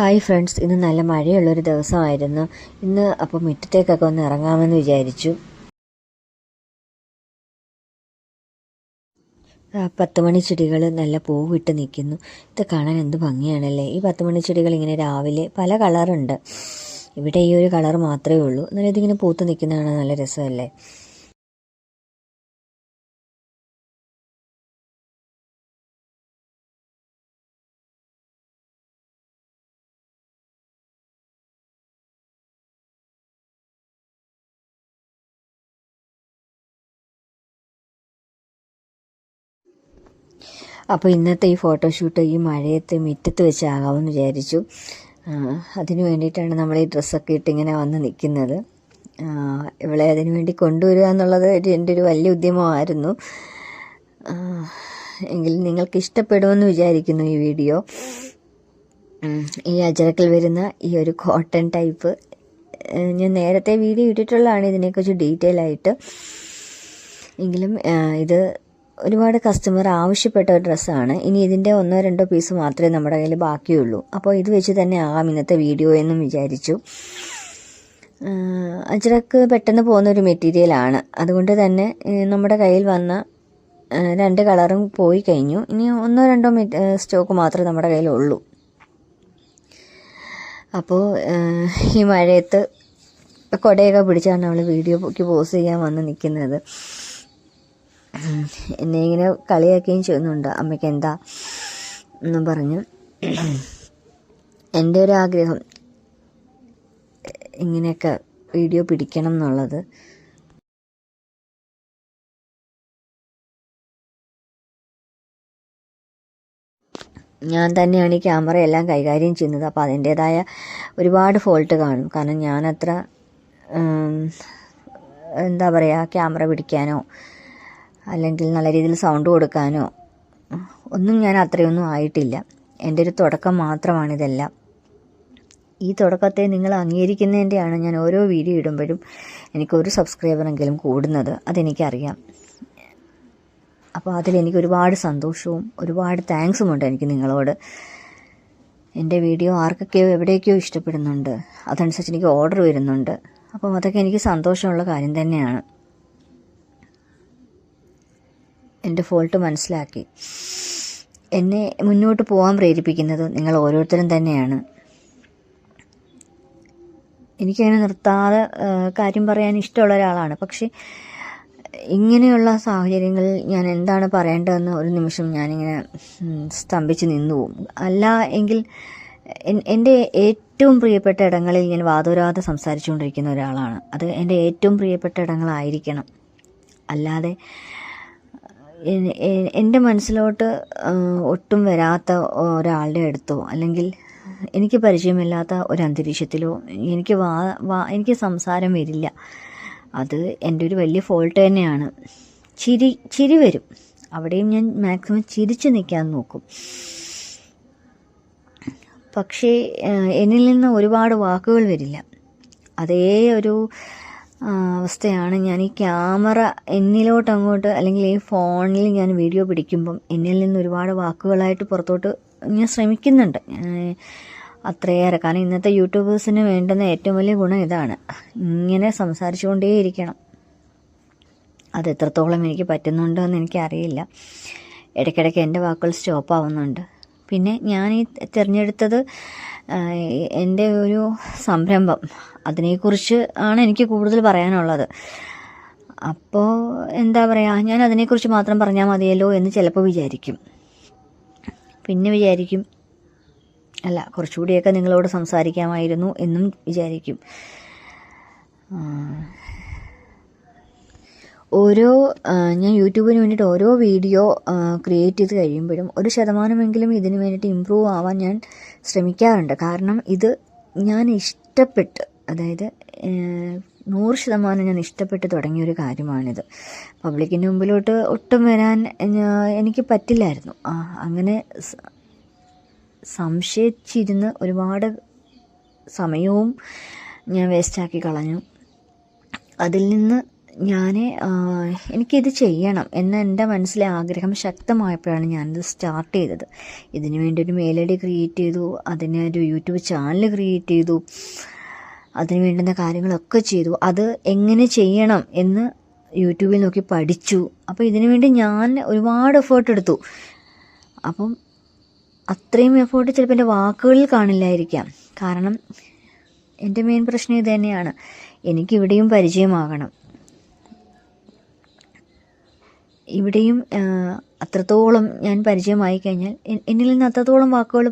Hi friends ഇന്ന് നല്ല മഴയുള്ളൊരു ദിവസമായിരുന്നു. ഇന്ന് അപ്പോൾ മുറ്റത്തേക്കൊക്കെ ഒന്ന് ഇറങ്ങാമെന്ന് വിചാരിച്ചു. ആ പത്ത് മണി ചെടികൾ നല്ല പൂവിട്ട് നിൽക്കുന്നു. ഇത് കാണാൻ എന്ത് ഭംഗിയാണല്ലേ? ഈ പത്ത് മണി ചെടികൾ ഇങ്ങനെ രാവിലെ പല കളറുണ്ട്. ഇവിടെ ഈ ഒരു കളർ മാത്രമേ ഉള്ളൂ. എന്നാലും ഇതിങ്ങനെ പൂത്ത് നിൽക്കുന്നതാണ് നല്ല രസമല്ലേ? അപ്പോൾ ഇന്നത്തെ ഈ ഫോട്ടോഷൂട്ട് ഈ മഴയത്ത് മുറ്റത്ത് വെച്ചാകാമെന്ന് വിചാരിച്ചു. അതിനു വേണ്ടിയിട്ടാണ് നമ്മൾ ഈ ഡ്രസ്സൊക്കെ ഇട്ടിങ്ങനെ വന്ന് നിൽക്കുന്നത് ഇവളെ അതിന് വേണ്ടി കൊണ്ടുവരിക എന്നുള്ളത് എന്റെ ഒരു വലിയ ഉദ്യമമായിരുന്നു. എങ്കിൽ നിങ്ങൾക്ക് ഇഷ്ടപ്പെടുമെന്ന് വിചാരിക്കുന്നു ഈ വീഡിയോ. ഈ അജറക്കിൽ വരുന്ന ഈ ഒരു കോട്ടൺ ടൈപ്പ് ഞാൻ നേരത്തെ വീഡിയോ ഇട്ടിട്ടുള്ളതാണ് ഇതിനെക്കുറിച്ച് ഡീറ്റെയിൽ ആയിട്ട്. എങ്കിലും ഇത് ഒരുപാട് കസ്റ്റമർ ആവശ്യപ്പെട്ട ഒരു ഡ്രസ്സാണ് ഇനി ഇതിന്റെ ഒന്നോ രണ്ടോ പീസ് മാത്രമേ നമ്മുടെ കയ്യിൽ ബാക്കിയുള്ളൂ. അപ്പോൾ ഇത് വെച്ച് തന്നെ ആകാം ഇന്നത്തെ വീഡിയോ എന്നും വിചാരിച്ചു. അജ്രക്ക് പെട്ടെന്ന് പോകുന്ന ഒരു മെറ്റീരിയലാണ് അതുകൊണ്ട് തന്നെ നമ്മുടെ കയ്യിൽ വന്ന രണ്ട് കളറും പോയി കഴിഞ്ഞു. ഇനി ഒന്നോ രണ്ടോ സ്റ്റോക്ക് മാത്രമേ നമ്മുടെ കയ്യിലുള്ളൂ അപ്പോൾ ഈ മഴയത്ത് കൊടയൊക്കെ പിടിച്ചാണ് അവൾ വീഡിയോക്ക് പോസ് ചെയ്യാൻ വന്ന് നിൽക്കുന്നത്. എന്നെ ഇങ്ങനെ കളിയാക്കുകയും ചെയ്യുന്നുണ്ട്. അമ്മയ്ക്ക് എന്താ എന്നും പറഞ്ഞു എന്റെ ഒരു ആഗ്രഹം ഇങ്ങനെയൊക്കെ വീഡിയോ പിടിക്കണം എന്നുള്ളത്. ഞാൻ തന്നെയാണ് ഈ ക്യാമറ എല്ലാം കൈകാര്യം ചെയ്യുന്നത്. അപ്പോൾ അതിന്റേതായ ഒരുപാട് ഫോൾട്ട് കാണും. കാരണം ഞാനത്ര എന്താ പറയുക ക്യാമറ പിടിക്കാനോ അല്ലെങ്കിൽ നല്ല രീതിയിൽ സൗണ്ട് കൊടുക്കാനോ ഒന്നും ഞാൻ അത്രയൊന്നും ആയിട്ടില്ല. എന്റെ ഒരു തുടക്കം മാത്രമാണിതെല്ലാം. ഈ തുടക്കത്തെ നിങ്ങൾ അംഗീകരിക്കുന്നതിന്റെയാണ് ഞാൻ ഓരോ വീഡിയോ ഇടുമ്പോഴും എനിക്കൊരു സബ്സ്ക്രൈബറെങ്കിലും കൂടുന്നത്. അതെനിക്കറിയാം. അപ്പോൾ അതിലെനിക്ക് ഒരുപാട് സന്തോഷവും ഒരുപാട് താങ്ക്സും ഉണ്ട് എനിക്ക് നിങ്ങളോട്. എന്റെ വീഡിയോ ആർക്കൊക്കെയോ എവിടേക്കോ ഇഷ്ടപ്പെടുന്നുണ്ട്. അതനുസരിച്ച് എനിക്ക് ഓർഡർ വരുന്നുണ്ട്. അപ്പം അതൊക്കെ എനിക്ക് സന്തോഷമുള്ള കാര്യം തന്നെയാണ്. എന്റെ ഫോൾട്ട് മനസ്സിലാക്കി. എന്നെ മുന്നോട്ട് പോകാൻ പ്രേരിപ്പിക്കുന്നത് നിങ്ങൾ ഓരോരുത്തരും തന്നെയാണ്. എനിക്കങ്ങനെ നിർത്താതെ കാര്യം പറയാൻ ഇഷ്ടമുള്ള ഒരാളാണ്. പക്ഷേ ഇങ്ങനെയുള്ള സാഹചര്യങ്ങളിൽ ഞാൻ എന്താണ് പറയേണ്ടതെന്ന് ഒരു നിമിഷം ഞാനിങ്ങനെ സ്തംഭിച്ച് നിന്നു പോകും അല്ല എങ്കിൽ എന്റെ ഏറ്റവും പ്രിയപ്പെട്ട ഇടങ്ങളിൽ ഞാൻ വാദോരാതെ സംസാരിച്ചുകൊണ്ടിരിക്കുന്ന ഒരാളാണ്. അത് എന്റെ ഏറ്റവും പ്രിയപ്പെട്ട ഇടങ്ങളായിരിക്കണം. അല്ലാതെ എന്റെ മനസ്സിലോട്ട് ഒട്ടും വരാത്ത ഒരാളുടെ അടുത്തോ അല്ലെങ്കിൽ എനിക്ക് പരിചയമില്ലാത്ത ഒരു അന്തരീക്ഷത്തിലോ എനിക്ക് വാ വാ എനിക്ക് സംസാരം വരില്ല. അത് എന്റെ ഒരു വലിയ ഫോൾട്ട് തന്നെയാണ്. ചിരി ചിരി വരും. അവിടെയും ഞാൻ മാക്സിമം ചിരിച്ചു നിൽക്കാൻ നോക്കും. പക്ഷേ എന്നിൽ നിന്ന് ഒരുപാട് വാക്കുകൾ വരില്ല. അതേ ഒരു അവസ്ഥയാണ്. ഞാൻ ഈ ക്യാമറ എന്നിലോട്ട് അങ്ങോട്ട് അല്ലെങ്കിൽ ഈ ഫോണിൽ ഞാൻ വീഡിയോ പിടിക്കുമ്പം എന്നിൽ നിന്ന് ഒരുപാട് വാക്കുകളായിട്ട് പുറത്തോട്ട് ഞാൻ ശ്രമിക്കുന്നുണ്ട്. അത്രയേറെ. കാരണം ഇന്നത്തെ യൂട്യൂബേഴ്സിന് വേണ്ടുന്ന ഏറ്റവും വലിയ ഗുണം ഇതാണ്. ഇങ്ങനെ സംസാരിച്ചുകൊണ്ടേയിരിക്കണം. അത് എത്രത്തോളം എനിക്ക് പറ്റുന്നുണ്ടോ എന്ന് എനിക്കറിയില്ല. ഇടയ്ക്കിടയ്ക്ക് എന്റെ വാക്കുകൾ സ്റ്റോപ്പ് ആവുന്നുണ്ട് പിന്നെ ഞാൻ ഈ തിരഞ്ഞെടുത്തത് എന്റെ ഒരു സംരംഭം. അതിനെക്കുറിച്ച് ആണ് എനിക്ക് കൂടുതൽ പറയാനുള്ളത്. അപ്പോൾ എന്താ പറയുക ഞാൻ അതിനെക്കുറിച്ച് മാത്രം പറഞ്ഞാൽ മതിയല്ലോ എന്ന് ചിലപ്പോൾ വിചാരിക്കും. പിന്നെ വിചാരിക്കും അല്ല കുറച്ചുകൂടിയൊക്കെ നിങ്ങളോട് സംസാരിക്കാമായിരുന്നു എന്നും വിചാരിക്കും. ഓരോ ഞാൻ യൂട്യൂബിന് വേണ്ടിയിട്ട് ഓരോ വീഡിയോ ക്രിയേറ്റ് ചെയ്ത് കഴിയുമ്പോഴും ഒരു ശതമാനമെങ്കിലും ഇതിന് വേണ്ടിയിട്ട് ഇമ്പ്രൂവ് ആവാൻ ഞാൻ ശ്രമിക്കാറുണ്ട്. കാരണം ഇത് ഞാൻ ഇഷ്ടപ്പെട്ട് അതായത് നൂറ് ശതമാനം ഞാൻ ഇഷ്ടപ്പെട്ട് തുടങ്ങിയ ഒരു കാര്യമാണിത്. പബ്ലിക്കിന്റെ മുമ്പിലോട്ട് ഒട്ടും വരാൻ എനിക്ക് പറ്റില്ലായിരുന്നു. അങ്ങനെ സംശയിച്ചിരുന്ന് ഒരുപാട് സമയവും ഞാൻ വേസ്റ്റാക്കി കളഞ്ഞു. അതിൽ നിന്ന് ഞാൻ എനിക്കിത് ചെയ്യണം എന്ന എന്റെ മനസ്സിലെ ആഗ്രഹം ശക്തമായപ്പോഴാണ് ഞാനിത് സ്റ്റാർട്ട് ചെയ്തത്. ഇതിനു വേണ്ടി ഒരു മെയിൽ ഐ ഡി ക്രിയേറ്റ് ചെയ്തു അതിന് ഒരു യൂട്യൂബ് ചാനൽ ക്രിയേറ്റ് ചെയ്തു അതിന് വേണ്ടുന്ന കാര്യങ്ങളൊക്കെ ചെയ്തു. അത് എങ്ങനെ ചെയ്യണം എന്ന് യൂട്യൂബിൽ നോക്കി പഠിച്ചു. അപ്പോൾ ഇതിനു വേണ്ടി ഞാൻ ഒരുപാട് എഫേർട്ട് എടുത്തു. അപ്പം അത്രയും എഫേർട്ട് ചിലപ്പോൾ എന്റെ വാക്കുകളിൽ കാണില്ലായിരിക്കാം. കാരണം എന്റെ മെയിൻ പ്രശ്നം ഇത് തന്നെയാണ്. എനിക്കിവിടെയും പരിചയമാകണം. ഇവിടെയും അത്രത്തോളം ഞാൻ പരിചയമായി കഴിഞ്ഞാൽ എന്നിൽ നിന്ന് അത്രത്തോളം വാക്കുകൾ